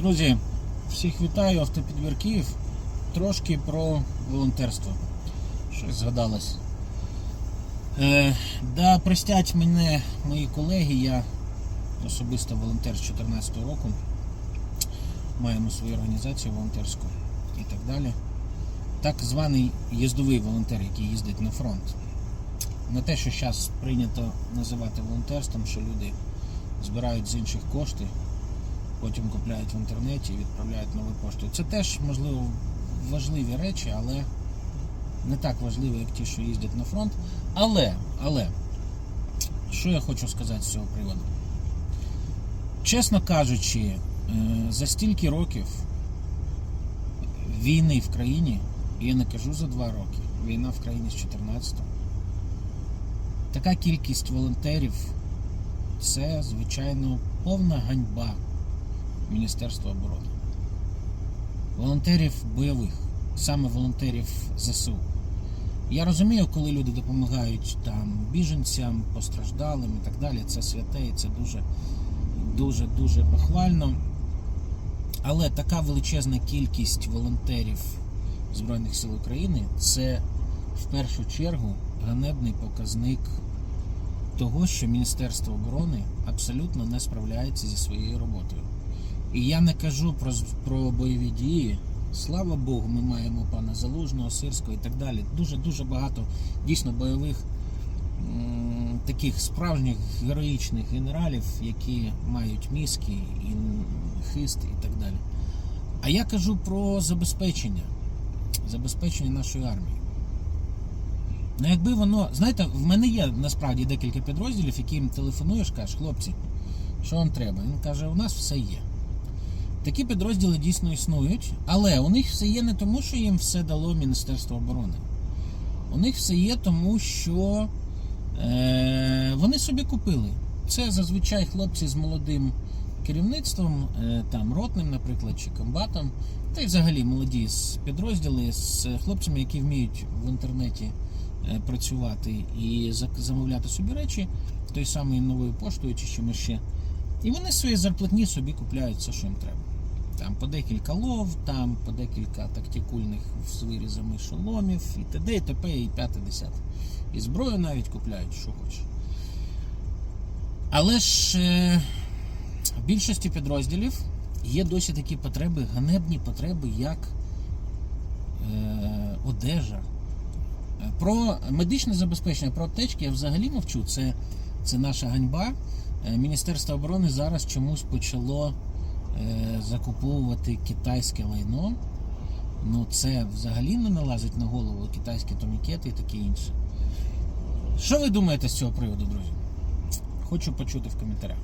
Друзі, всіх вітаю, автопідбір Київ. Трошки про волонтерство. Щось згадалось. Е, да простять мене мої колеги, я особисто волонтер з 2014 року. Маємо свою організацію волонтерську і так далі. Так званий їздовий волонтер, який їздить на фронт. Не те, що зараз прийнято називати волонтерством, що люди збирають з інших кошти, потім купляють в інтернеті і відправляють новою поштою. Це теж, можливо, важливі речі, але не так важливі, як ті, що їздять на фронт. Але, але, що я хочу сказати з цього приводу? Чесно кажучи, е, за стільки років війни в країні, і я не кажу за два роки, війна в країні з 14-го, така кількість волонтерів це, звичайно, повна ганьба Міністерства оборони. Волонтерів бойових, саме волонтерів ЗСУ. Я розумію, коли люди допомагають там біженцям, постраждалим і так далі. Це святе і це дуже, дуже, дуже похвально. Але така величезна кількість волонтерів Збройних сил України це в першу чергу ганебний показник того, що Міністерство оборони абсолютно не справляється зі своєю роботою. І я не кажу про, про бойові дії. Слава Богу, ми маємо пана Залужного, Сирського і так далі. Дуже дуже багато дійсно бойових таких справжніх героїчних генералів, які мають мізки і хист і так далі. А я кажу про забезпечення, забезпечення нашої армії. Ну, якби воно, знаєте, в мене є насправді декілька підрозділів, яким телефонуєш, кажеш, хлопці, що вам треба? Він каже, у нас все є. Такі підрозділи дійсно існують, але у них все є не тому, що їм все дало Міністерство оборони. У них все є тому, що е, вони собі купили. Це зазвичай хлопці з молодим керівництвом, е, там ротним, наприклад, чи комбатом, та й взагалі молоді з підрозділи з хлопцями, які вміють в інтернеті е, працювати і замовляти собі речі, той самий новою поштою чи чимось ще. І вони свої зарплатні собі купляють все, що їм треба. Там по декілька лов, там по декілька тактикульних з вирізами шоломів, і т.д. і т.п. і п'яте десяте. І зброю навіть купляють, що хочеш. Але ж е, в більшості підрозділів є досі такі потреби, ганебні потреби, як е, одежа. Про медичне забезпечення, про аптечки я взагалі мовчу. Це, це наша ганьба. Е, Міністерство оборони зараз чомусь почало закуповувати китайське лайно. Ну, це взагалі не налазить на голову китайські томікети і таке інше. Що ви думаєте з цього приводу, друзі? Хочу почути в коментарях.